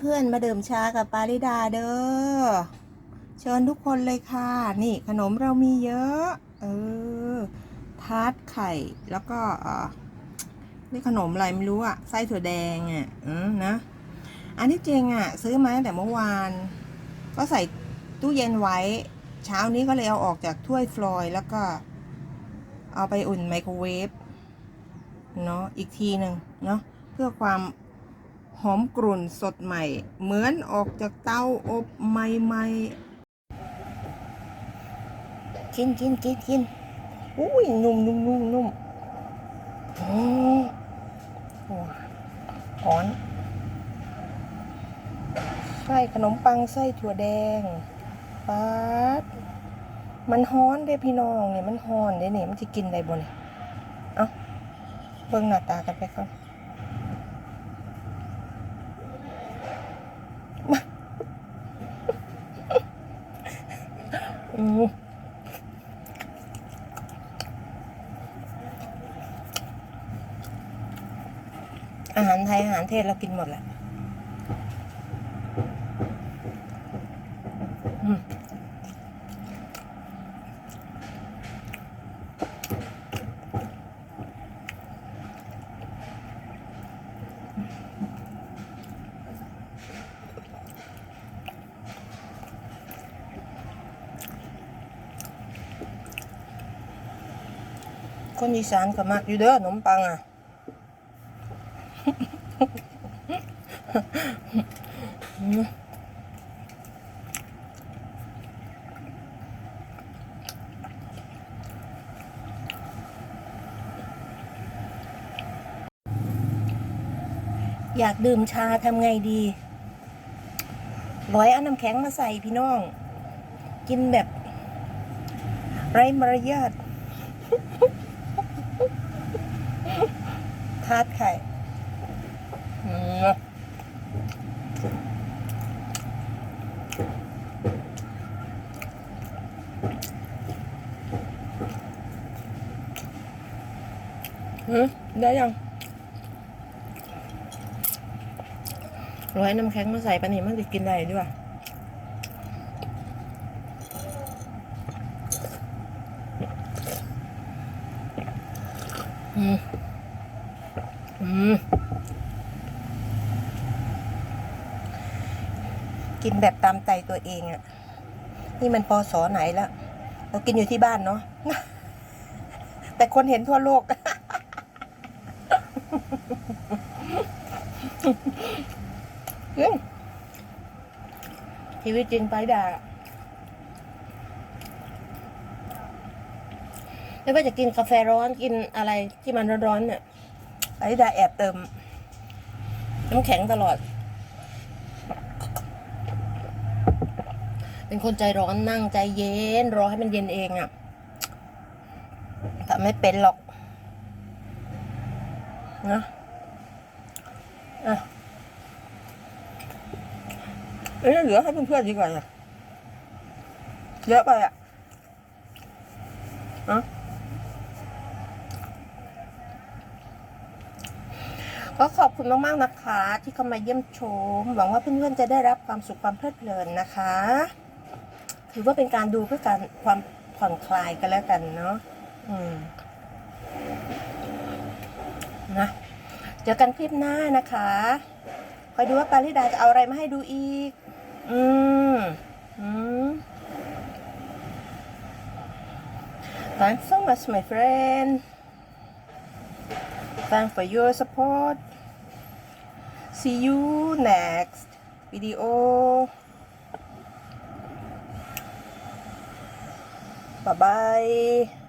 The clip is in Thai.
เพื่อนๆ มาดื่มชากับปาริดาเด้อ เชิญทุกคนเลยค่ะ นี่ขนมเรามีเยอะ เออ ทาร์ตไข่ แล้วก็นี่ขนมอะไรไม่รู้อะไส้ถั่วแดงอะเออนะ อันที่จริงอะซื้อมาตั้งแต่เมื่อวาน ก็ใส่ตู้เย็นไว้ เช้านี้ก็เลยเอาออกจากถ้วยฟลอยแล้วก็ เอาไปอุ่นไมโครเวฟ เนาะอีกทีหนึ่งเนาะเพื่อความ หอมกรุ่นสดใหม่ เหมือนออกจากเตาอบใหม่ๆกินกินกินกินอุ้ยนุ่มนุ่มนุ่มนุ่มอืมโอ้ร้อนไส้ขนมปังไส้ถั่วแดงป๊าดมันฮ้อนเด้พี่น้องเนี่ยมันฮ้อนเด้เนี่ยมันจะกินได้บ่เนี่ยเอ้าเบิ่งหน้าตากันไปก่อนมาอืมอาหารไทยอาหารเทศเรากินหมดแหละคนอีสานก็มักอยู่เด้อขนมปังอะ อยากดื่มชาทำไงดีร้อยเอาน้ำแข็งมาใส่พี่น้อง กินแบบ ไร้มารยาททาดไข่ ได้ยังร้อยน้ำแข็งมาใส่ปะนี่มันจะกินได้ด้วยอืม อืม กินแบบตามใจตัวเองอะ่ะ นี่มันพอสอไหนแล้วเรากินอยู่ที่บ้านเนาะแต่คนเห็นทั่วโลก ชีวิตจริงไปด่าไม่ว่าจะกินกาแฟร้อนกินอะไรที่มันร้อนๆเนี่ยไปด่าแอบเติมน้ำแข็งตลอด เป็นคนใจร้อนนั่งใจเย็น รอให้มันเย็นเองอะ่ะแต่ไม่เป็นหรอกนะอะเอ้ยเหลือให้เพื่อนๆดีกว่าอะเยอะไปอะอะก็ขอบคุณมาก ๆ นะคะ ที่เข้ามาเยี่ยมชม หวังว่าเพื่อน ๆ จะได้รับความสุขความเพลิดเพลินนะคะ ถือว่าเป็นการดูเพื่อการความผ่อนคลายกันแล้วกันเนาะอืมนะเจอกันคลิปหน้านะคะคอยดูว่าปาริดาจะเอาอะไรมาให้ดูอีก อืมอืม Thanks so much my friend Thanks for your support See you next video Bye-bye!